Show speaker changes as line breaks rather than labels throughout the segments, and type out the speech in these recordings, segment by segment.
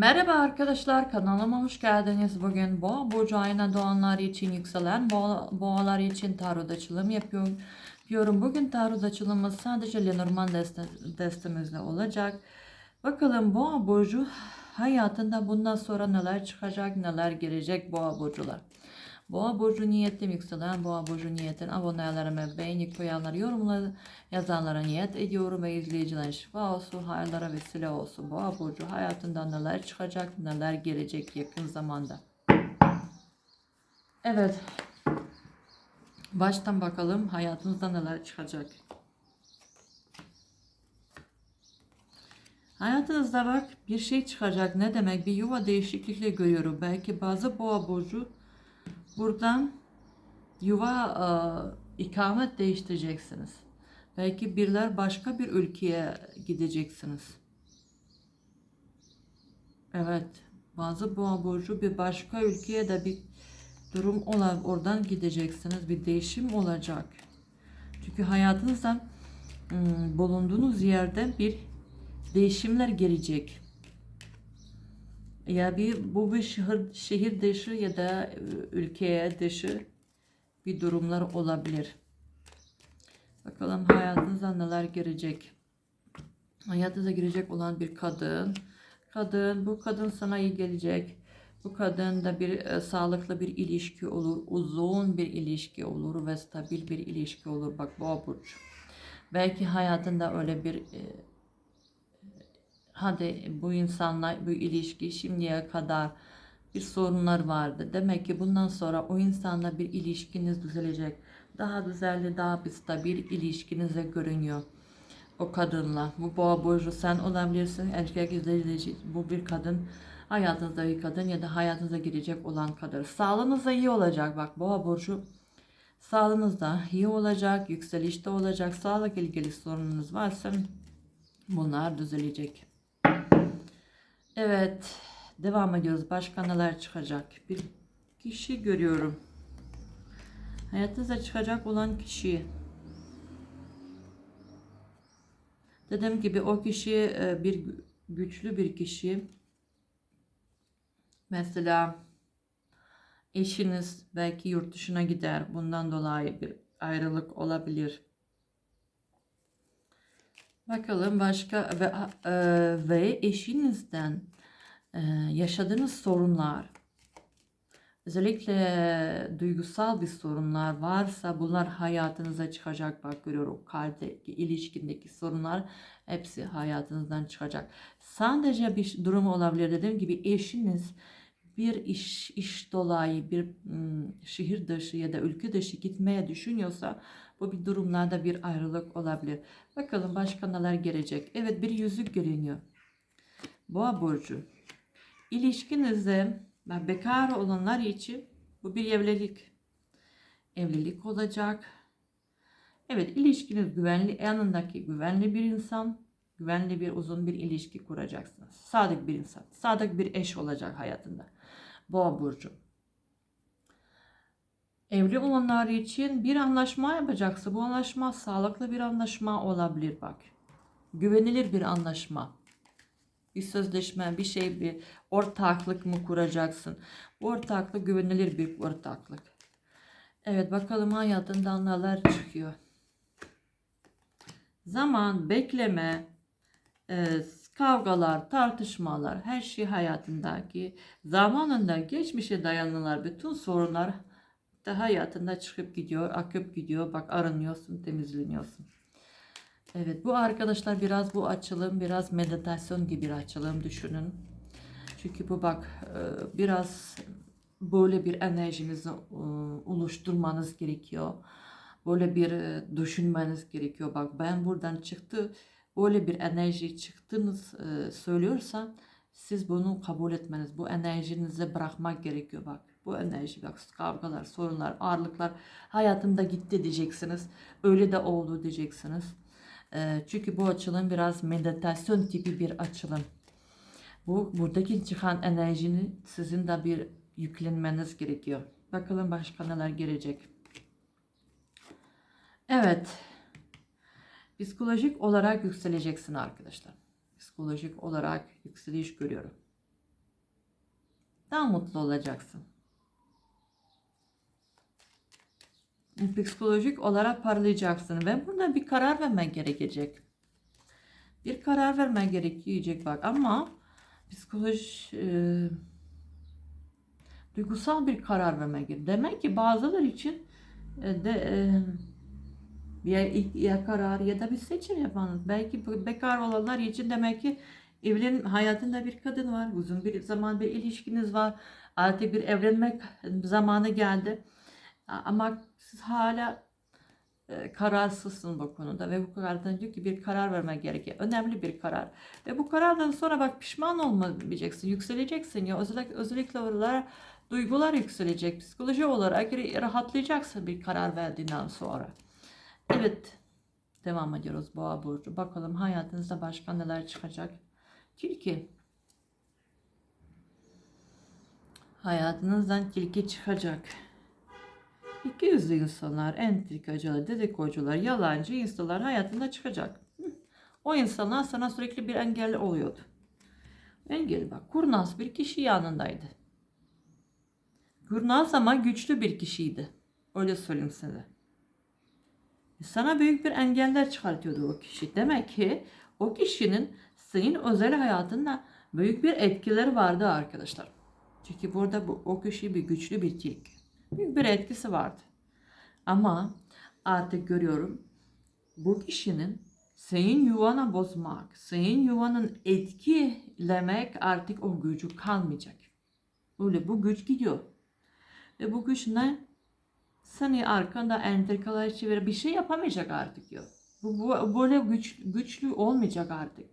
Merhaba arkadaşlar kanalıma hoş geldiniz. Bugün boğa burcu ayına doğanlar için yükselen boğa, boğalar için tarot açılım yapıyorum. Diyorum bugün tarot açılımı sadece Lenormand deste, destemizle olacak. Bakalım boğa burcu hayatında bundan sonra neler çıkacak neler gelecek boğa burcular. Boğa burcu niyetim yükselen boğa burcu niyetin abonelerime beğeni koyanlar yorumları yazanlara niyet ediyorum ve izleyicilerin şifa olsun hayırlara vesile olsun. Boğa burcu hayatında neler çıkacak neler gelecek yakın zamanda. Evet. Baştan bakalım hayatınızda neler çıkacak. Hayatınızda bak bir şey çıkacak. Ne demek? Bir yuva değişiklikle görüyorum. Belki bazı boğa burcu buradan yuva e, ikamet değiştireceksiniz. Belki birler başka bir ülkeye gideceksiniz. Evet. Bazı boğa burcu bir başka ülkeye de bir durum olan oradan gideceksiniz. Bir değişim olacak. Çünkü hayatınızda ım, bulunduğunuz yerde bir değişimler gelecek. Ya bir bu bir şehir, şehir dışı ya da e, ülkeye dışı bir durumlar olabilir. Bakalım hayatınıza neler girecek. Hayatınıza girecek olan bir kadın. Kadın, bu kadın sana iyi gelecek. Bu kadın da bir e, sağlıklı bir ilişki olur. Uzun bir ilişki olur ve stabil bir ilişki olur. Bak boğa burcu. Belki hayatında öyle bir e, hadi bu insanla bu ilişki şimdiye kadar bir sorunlar vardı. Demek ki bundan sonra o insanla bir ilişkiniz düzelecek. Daha düzenli, daha bir stabil ilişkinize görünüyor. O kadınla. Bu boğa burcu sen olabilirsin. Erkek izleyici bu bir kadın. Hayatınızda bir kadın ya da hayatınıza girecek olan kadın. Sağlığınız da iyi olacak. Bak boğa burcu sağlığınız da iyi olacak. Yükselişte olacak. Sağlık ilgili sorununuz varsa bunlar düzelecek. Evet. Devam ediyoruz. Başka neler çıkacak? Bir kişi görüyorum. Hayatınıza çıkacak olan kişi. Dediğim gibi o kişi e, bir güçlü bir kişi. Mesela eşiniz belki yurt dışına gider. Bundan dolayı bir ayrılık olabilir. Bakalım başka ve, e, ve eşinizden e, yaşadığınız sorunlar özellikle duygusal bir sorunlar varsa bunlar hayatınıza çıkacak. Bak görüyorum kalpteki ilişkindeki sorunlar hepsi hayatınızdan çıkacak. Sadece bir durum olabilir. Dediğim gibi eşiniz bir iş iş dolayı bir şehir dışı ya da ülke dışı gitmeye düşünüyorsa bu bir durumlarda bir ayrılık olabilir. Bakalım başka neler gelecek. Evet bir yüzük görünüyor. Boğa burcu. İlişkinizde bekar olanlar için bu bir evlilik. Evlilik olacak. Evet ilişkiniz güvenli, yanındaki güvenli bir insan, güvenli bir uzun bir ilişki kuracaksınız. Sadık bir insan, sadık bir eş olacak hayatında. Boğa burcu. Evli olanlar için bir anlaşma yapacaksa bu anlaşma sağlıklı bir anlaşma olabilir bak. Güvenilir bir anlaşma. Bir sözleşme, bir şey, bir ortaklık mı kuracaksın? Bu ortaklık güvenilir bir ortaklık. Evet bakalım hayatında neler çıkıyor. Zaman, bekleme, e, kavgalar, tartışmalar, her şey hayatındaki zamanında geçmişe dayanılan bütün sorunlar da hayatında çıkıp gidiyor, akıp gidiyor. Bak arınıyorsun, temizleniyorsun. Evet bu arkadaşlar biraz bu açılım biraz meditasyon gibi bir açılım düşünün. Çünkü bu bak e, biraz böyle bir enerjinizi e, oluşturmanız gerekiyor. Böyle bir düşünmeniz gerekiyor. Bak ben buradan çıktı böyle bir enerji çıktınız söylüyorsa siz bunu kabul etmeniz, bu enerjinizi bırakmak gerekiyor bak. Bu enerji bak kavgalar, sorunlar, ağırlıklar hayatımda gitti diyeceksiniz. Öyle de oldu diyeceksiniz. Ee, çünkü bu açılım biraz meditasyon tipi bir açılım. Bu buradaki çıkan enerjini sizin de bir yüklenmeniz gerekiyor. Bakalım başka neler gelecek. Evet. Psikolojik olarak yükseleceksin arkadaşlar. Psikolojik olarak yükseliş görüyorum. Daha mutlu olacaksın. Psikolojik olarak parlayacaksın ve burada bir karar vermen gerekecek. Bir karar vermen gerekecek bak ama psikoloji e, duygusal bir karar vermen gerekiyor. Demek ki bazıları için e, de e, ya, ya karar ya da bir seçim yapanız. Belki bekar olanlar için demek ki evlen hayatında bir kadın var. Uzun bir zaman bir ilişkiniz var. Artık bir evlenmek zamanı geldi. Ama siz hala e, kararsızsın bu konuda ve bu karardan diyor ki bir karar vermen gerekiyor. Önemli bir karar. Ve bu karardan sonra bak pişman olmayacaksın, yükseleceksin ya özellikle, özellikle oralar duygular yükselecek. Psikoloji olarak rahatlayacaksın bir karar verdiğinden sonra. Evet. Devam ediyoruz Boğa burcu. Bakalım hayatınızda başka neler çıkacak. Tilki. Hayatınızdan tilki çıkacak. İki yüzlü insanlar, entrikacılar, dedikocular, yalancı insanlar hayatında çıkacak. O insanlar sana sürekli bir engel oluyordu. Engel bak, kurnaz bir kişi yanındaydı. Kurnaz ama güçlü bir kişiydi. Öyle söyleyeyim size. Sana büyük bir engeller çıkartıyordu o kişi. Demek ki o kişinin senin özel hayatında büyük bir etkileri vardı arkadaşlar. Çünkü burada bu, o kişi bir güçlü bir tilki. Büyük bir etkisi vardı. Ama artık görüyorum bu kişinin senin yuvana bozmak, senin yuvanın etkilemek artık o gücü kalmayacak. Öyle bu güç gidiyor. Ve bu güç ne? Seni arkanda entrikalar çevir bir şey yapamayacak artık diyor. Bu, bu böyle güç, güçlü olmayacak artık.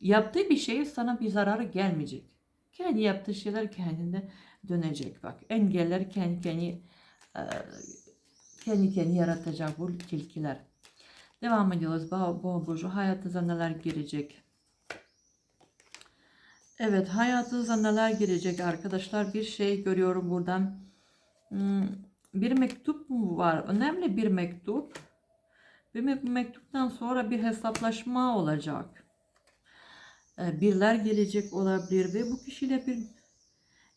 Yaptığı bir şey sana bir zararı gelmeyecek. Kendi yaptığı şeyler kendinde dönecek bak. Engeller kendi kendi e, kendi kendi yaratacak bu tilkiler. Devam ediyoruz. Boğa burcu hayatınıza neler girecek? Evet hayatınıza neler girecek arkadaşlar? Bir şey görüyorum buradan. Hmm, bir mektup mu var? Önemli bir mektup. Bir mektuptan sonra bir hesaplaşma olacak. Ee, birler gelecek olabilir ve bu kişiyle bir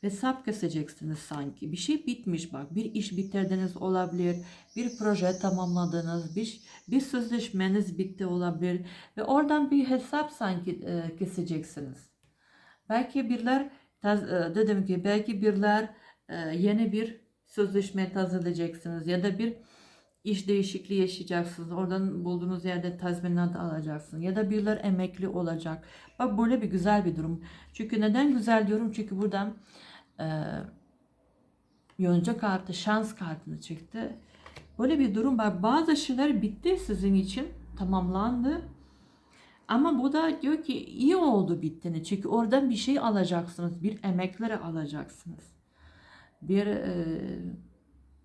hesap keseceksiniz sanki. Bir şey bitmiş bak. Bir iş bitirdiniz olabilir. Bir proje tamamladınız. Bir, bir sözleşmeniz bitti olabilir. Ve oradan bir hesap sanki e, keseceksiniz. Belki birler e, dedim ki belki birler e, yeni bir sözleşme hazırlayacaksınız ya da bir iş değişikliği yaşayacaksınız. Oradan bulduğunuz yerde tazminat alacaksınız. Ya da biriler emekli olacak. Bak böyle bir güzel bir durum. Çünkü neden güzel diyorum? Çünkü buradan e, yonca kartı, şans kartını çıktı. Böyle bir durum var. Bazı şeyler bitti sizin için. Tamamlandı. Ama bu da diyor ki iyi oldu bittiğini. Çünkü oradan bir şey alacaksınız. Bir emekleri alacaksınız. Bir e,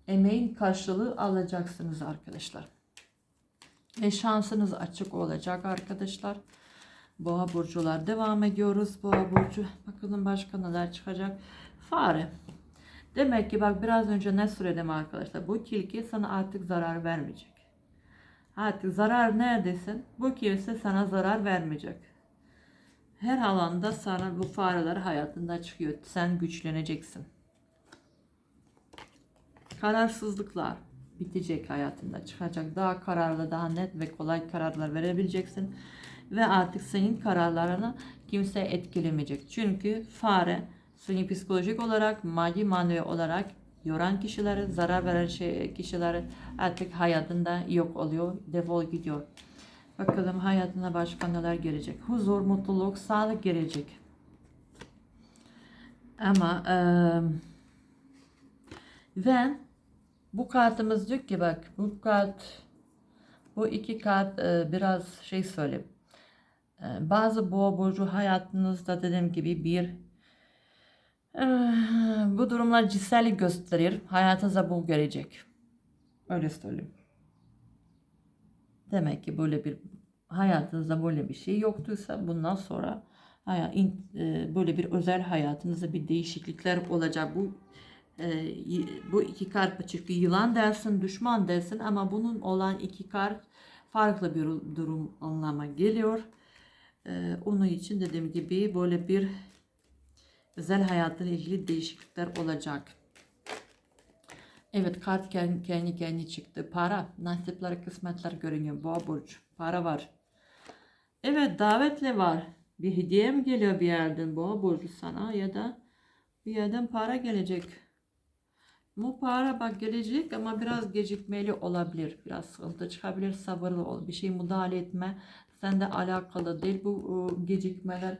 emeğin karşılığı alacaksınız arkadaşlar. Ve şansınız açık olacak arkadaşlar. Boğa burcular devam ediyoruz. Boğa burcu bakalım başka neler çıkacak. Fare. Demek ki bak biraz önce ne söyledim arkadaşlar. Bu tilki sana artık zarar vermeyecek. Artık zarar neredesin? Bu kimse sana zarar vermeyecek. Her alanda sana bu fareler hayatında çıkıyor. Sen güçleneceksin. Kararsızlıklar bitecek hayatında çıkacak. Daha kararlı, daha net ve kolay kararlar verebileceksin. Ve artık senin kararlarını kimse etkilemeyecek. Çünkü fare seni psikolojik olarak, maddi manevi olarak yoran kişileri, zarar veren şey, kişileri artık hayatında yok oluyor, defol gidiyor. Bakalım hayatına başka neler gelecek. Huzur, mutluluk, sağlık gelecek. Ama e, ve bu kartımız diyor ki bak bu kart bu iki kart e, biraz şey söyleyeyim. E, bazı boğa burcu hayatınızda dediğim gibi bir e, bu durumlar cinsellik gösterir. Hayatınıza bu gelecek. Öyle söyleyeyim. Demek ki böyle bir hayatınızda böyle bir şey yoktuysa bundan sonra böyle bir özel hayatınızda bir değişiklikler olacak. Bu e, bu iki kart çünkü yılan dersin, düşman dersin ama bunun olan iki kart farklı bir durum anlama geliyor. E, onun için dediğim gibi böyle bir özel hayatıyla ilgili değişiklikler olacak. Evet kart kendi kendi, çıktı. Para, nasipler, kısmetler görünüyor. Boğa burcu. Para var. Evet davetle var. Bir hediye mi geliyor bir yerden boğa burcu sana ya da bir yerden para gelecek. Bu para bak gelecek ama biraz gecikmeli olabilir. Biraz sıkıntı çıkabilir. Sabırlı ol. Bir şey müdahale etme. Sende alakalı değil bu e, gecikmeler.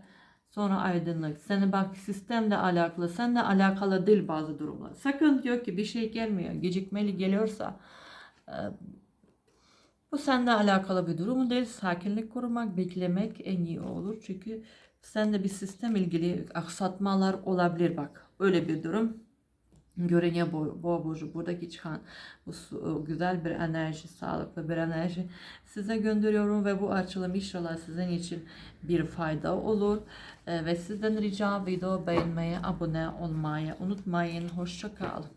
Sonra aydınlık. Seni bak sistemle alakalı. Seninle alakalı değil bazı durumlar. Sakın diyor ki bir şey gelmiyor. Gecikmeli geliyorsa e, bu seninle alakalı bir durum değil. Sakinlik korumak, beklemek en iyi olur. Çünkü sende bir sistem ilgili aksatmalar olabilir bak. Öyle bir durum. Görünüyor bu, boğa burcu buradaki çıkan bu su- güzel bir enerji, sağlıklı bir enerji size gönderiyorum ve bu açılım inşallah sizin için bir fayda olur. Ee, ve sizden rica video beğenmeyi, abone olmayı unutmayın. Hoşça kalın.